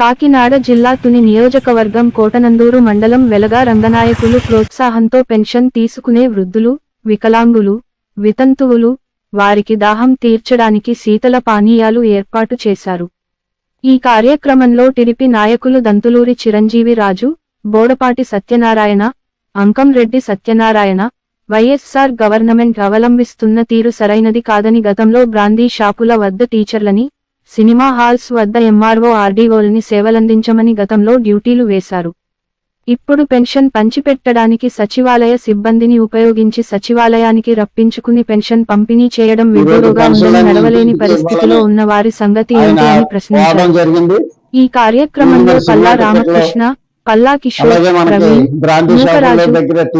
కాకినాడ జిల్లా తుని నియోజకవర్గం కోటనందూరు మండలం వెలగా రంగనాయకులు ప్రోత్సాహంతో పెన్షన్ తీసుకునే వృద్ధులు వికలాంగులు వితంతువులు వారికి దాహం తీర్చడానికి శీతల పానీయాలు ఏర్పాటు చేశారు. ఈ కార్యక్రమంలో టిడిపి నాయకులు దంతులూరి చిరంజీవి రాజు బోడపాటి సత్యనారాయణ అంకంరెడ్డి సత్యనారాయణ వైఎస్సార్ గవర్నమెంట్ అవలంబిస్తున్న తీరు సరైనది కాదని గతంలో బ్రాందీ షాపుల వద్ద టీచర్లని సినిమా హాల్స్ వద్ద ఎంఆర్ఓ ఆర్డీఓలని సేవలందించమని గతంలో డ్యూటీలు వేశారు. ఇప్పుడు పెన్షన్ పంచిపెట్టడానికి సచివాలయ సిబ్బందిని ఉపయోగించి సచివాలయానికి రప్పించుకుని పెన్షన్ పంపిణీ చేయడం ఉందని నడవలేని పరిస్థితిలో ఉన్న వారి సంగతి ఏంటి అని ప్రశ్నించారు. ఈ కార్యక్రమంలో పల్లా రామకృష్ణ పల్లా కిషోర్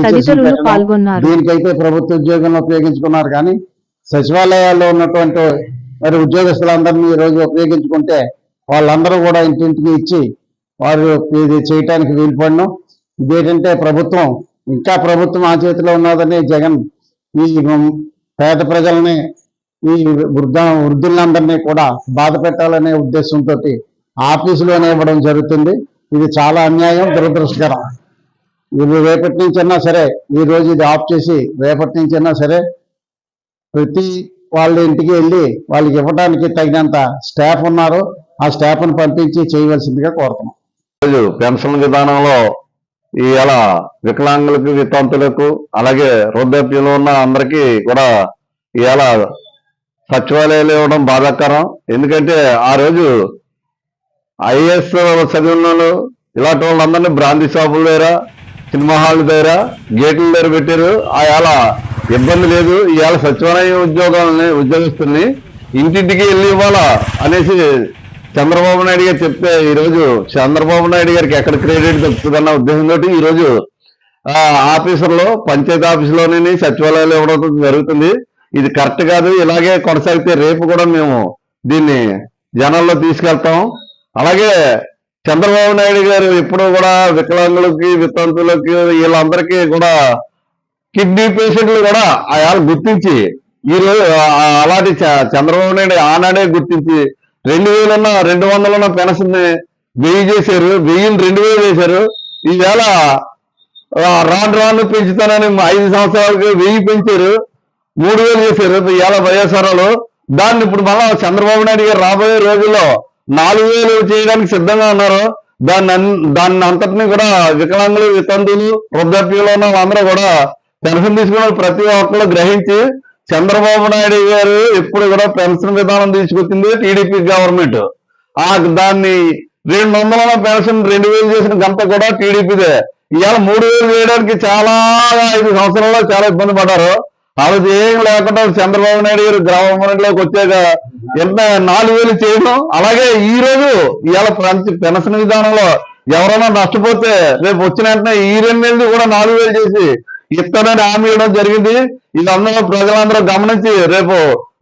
తదితరులు పాల్గొన్నారు. దీనికైతే ప్రభుత్వ ఉద్యోగంలో ఉపయోగించుకున్నారు కానీ సచివాలయాల్లో ఉన్నటువంటి మరి ఉద్యోగస్తులందరినీ ఈ రోజు ఉపయోగించుకుంటే వాళ్ళందరూ కూడా ఇంటింటికి ఇచ్చి వారు ఇది చేయటానికి వీలుపడను. ఇదేంటంటే ప్రభుత్వం ఇంకా ప్రభుత్వం ఆ చేతిలో ఉన్నదని జగన్ ఈ పేద ప్రజల్ని ఈ వృద్ధ వృద్ధులందరినీ కూడా బాధ పెట్టాలనే ఉద్దేశంతో ఆఫీసులోనే ఇవ్వడం జరుగుతుంది. ఇది చాలా అన్యాయం దురదృష్టకరం. ఇది రేపటి నుంచైనా సరే ఈ రోజు ఇది ఆఫ్ చేసి రేపటి నుంచైనా సరే ప్రతి వాళ్ళ ఇంటికి వెళ్ళి వాళ్ళకి ఇవ్వడానికి తగినంత స్టాఫ్ ఉన్నారు. ఆ స్టాఫ్ను పంపించి చేయవలసిందిగా కోరుతున్నాం. రోజు పెన్షన్ విధానంలో ఇవాళ వికలాంగులకు వితంతులకు అలాగే వృద్ధాప్యంలో ఉన్న అందరికీ కూడా ఇలా సచివాలయాలు ఇవ్వడం బాధాకరం. ఎందుకంటే ఆ రోజు ఐఏఎస్ చదివిన వాళ్ళు ఇలాంటి వాళ్ళందరినీ బ్రాంతి షాపుల దగ్గర సినిమా హాల్ దగ్గర గేట్ల దగ్గర పెట్టారు. ఆయాల ఇబ్బంది లేదు. ఇవాళ సచివాలయం ఉద్యోగాలని ఉద్యోగస్తుల్ని ఇంటింటికి వెళ్ళి ఇవ్వాలా అనేసి చంద్రబాబు నాయుడు గారు చెప్తే ఈరోజు చంద్రబాబు నాయుడు గారికి ఎక్కడ క్రెడిట్ దొరుకుతుందన్న ఉద్దేశంతో ఈరోజు ఆఫీసులో ఆఫీసర్లో పంచాయతీ ఆఫీసులోనే సచివాలయాలు ఇవ్వడం జరుగుతుంది. ఇది కరెక్ట్ కాదు. ఇలాగే కొనసాగితే రేపు కూడా మేము దీన్ని జనాల్లో తీసుకెళ్తాం. అలాగే చంద్రబాబు నాయుడు గారు ఎప్పుడూ కూడా వికలాంగులకి వితంతులకి వీళ్ళందరికీ కూడా కిడ్నీ పేషెంట్లు కూడా ఆయాల గుర్తించి ఈ రోజు అలాంటి చ- చంద్రబాబు నాయుడు ఆనాడే గుర్తించి రెండు వేలున్న రెండు వందలున్న పెన్షన్ వెయ్యి చేశారు వెయ్యిని రెండు వేలు చేశారు ఈవేళ రాను రాను పెంచుతానని ఐదు సంవత్సరాలకి వెయ్యి పెంచారు మూడు వేలు చేశారు. ఇవాళ వైఎస్ఆర్లో దాన్ని ఇప్పుడు మళ్ళా చంద్రబాబు నాయుడు గారు రాబోయే రోజుల్లో నాలుగు వేలు చేయడానికి సిద్ధంగా ఉన్నారు దాన్ని దాన్ని అంతటిని కూడా వికలాంగులు వితంతులు వృద్ధాప్యంలో ఉన్న వాళ్ళందరూ కూడా పెన్షన్ తీసుకున్న ప్రతి ఒక్కరు గ్రహించి చంద్రబాబు నాయుడు గారు ఎప్పుడు కూడా పెన్షన్ విధానం తీసుకొచ్చింది టీడీపీ గవర్నమెంట్. ఆ దాన్ని రెండు వందల పెన్షన్ రెండు వేలు చేసిన గంట కూడా టీడీపీదే. ఇవాళ మూడు వేలు చేయడానికి చాలా ఐదు సంవత్సరాల్లో చాలా ఇబ్బంది పడ్డారు. ఆ ఏం లేకుండా చంద్రబాబు నాయుడు గారు గ్రామంలోకి వచ్చాక ఎంత నాలుగు వేలు చేయడం. అలాగే ఈ రోజు ఇవాళ పెన్షన్ పెన్షన్ విధానంలో ఎవరైనా నష్టపోతే రేపు వచ్చిన వెంటనే ఈ రెండు నెలలు కూడా నాలుగు వేలు చేసి ఇస్తానని హామీ ఇవ్వడం జరిగింది. ఇదందరూ ప్రజలందరూ గమనించి రేపు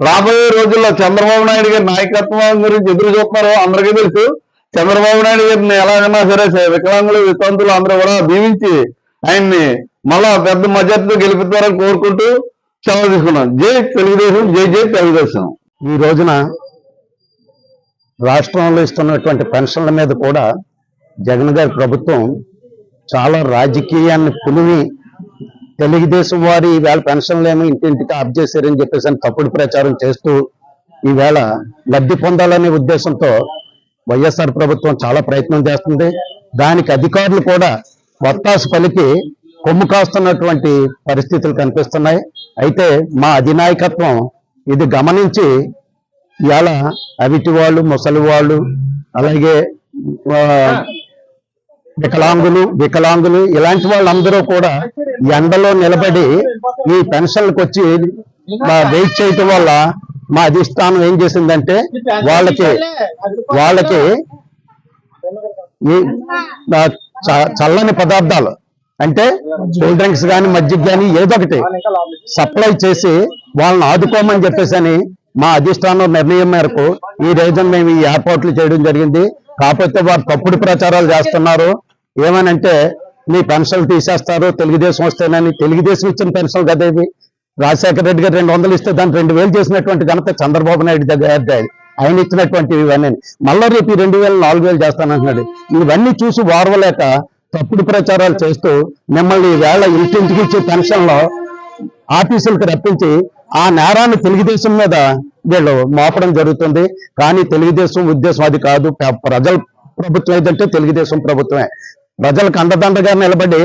రాబోయే రోజుల్లో చంద్రబాబు నాయుడు గారి నాయకత్వం గురించి ఎదురు చూస్తున్నారో అందరికీ తెలుసు. చంద్రబాబు నాయుడు గారిని ఎలాగైనా సరే వికలాంగులు వితంతులు అందరూ కూడా దీవించి ఆయన్ని మళ్ళా పెద్ద మద్దతుతో గెలిపిస్తారని కోరుకుంటూ సెలవు తీసుకున్నాం. జై తెలుగుదేశం జై జై తెలుగుదేశం. ఈ రోజున రాష్ట్రంలో ఇస్తున్నటువంటి పెన్షన్ల మీద కూడా జగన్ గారి ప్రభుత్వం చాలా రాజకీయాన్ని పులిమి తెలుగుదేశం వారి ఈవేళ పెన్షన్లు ఏమో ఇంటింటికి ఆఫ్ చేశారని చెప్పేసి అని తప్పుడు ప్రచారం చేస్తూ ఈవేళ లబ్ధి పొందాలనే ఉద్దేశంతో వైఎస్ఆర్ ప్రభుత్వం చాలా ప్రయత్నం చేస్తుంది. దానికి అధికారులు కూడా వత్తాసు పలికి కొమ్ము కాస్తున్నటువంటి పరిస్థితులు కనిపిస్తున్నాయి. అయితే మా అధినాయకత్వం ఇది గమనించి ఇవాళ అవిటి వాళ్ళు ముసలి వాళ్ళు అలాగే వికలాంగులు వికలాంగులు ఇలాంటి వాళ్ళందరూ కూడా ఎండలో నిలబడి ఈ పెన్షన్లకు వచ్చి వెయిట్ చేయటం వల్ల మా అధిష్టానం ఏం చేసిందంటే వాళ్ళకి వాళ్ళకి చ- చల్లని పదార్థాలు అంటే కూల్ డ్రింక్స్ కానీ మజ్జిగ కానీ ఏదో ఒకటి సప్లై చేసి వాళ్ళని ఆదుకోమని చెప్పేసి మా అధిష్టానం నిర్ణయం మేరకు ఈ రోజున మేము ఈ ఏర్పాట్లు చేయడం జరిగింది. కాకపోతే వారు తప్పుడు ప్రచారాలు చేస్తున్నారు. ఏమనంటే మీ పెన్షన్లు తీసేస్తారు తెలుగుదేశం వస్తేనని తెలుగుదేశం ఇచ్చిన పెన్షన్ కదా ఇవి రాజశేఖర రెడ్డి గారు రెండు వందలు ఇస్తే దాన్ని రెండు వేలు చేసినటువంటి ఘనత చంద్రబాబు నాయుడు దగ్గర ఆయన ఇచ్చినటువంటి ఇవన్నీ. మళ్ళా రేపు రెండు వేలు నాలుగు వేలు చేస్తానంటున్నాడు. ఇవన్నీ చూసి వాడవలేక తప్పుడు ప్రచారాలు చేస్తూ మిమ్మల్ని వేళ ఇంటింటికి ఇచ్చే పెన్షన్లో ఆఫీసులకు రప్పించి ఆ నేరాన్ని తెలుగుదేశం మీద వీళ్ళు మోపడం జరుగుతుంది. కానీ తెలుగుదేశం ఉద్దేశం అది కాదు. ప్రజల ప్రభుత్వం ఏదంటే తెలుగుదేశం ప్రభుత్వమే. ప్రజలకు అండదండగా నిలబడి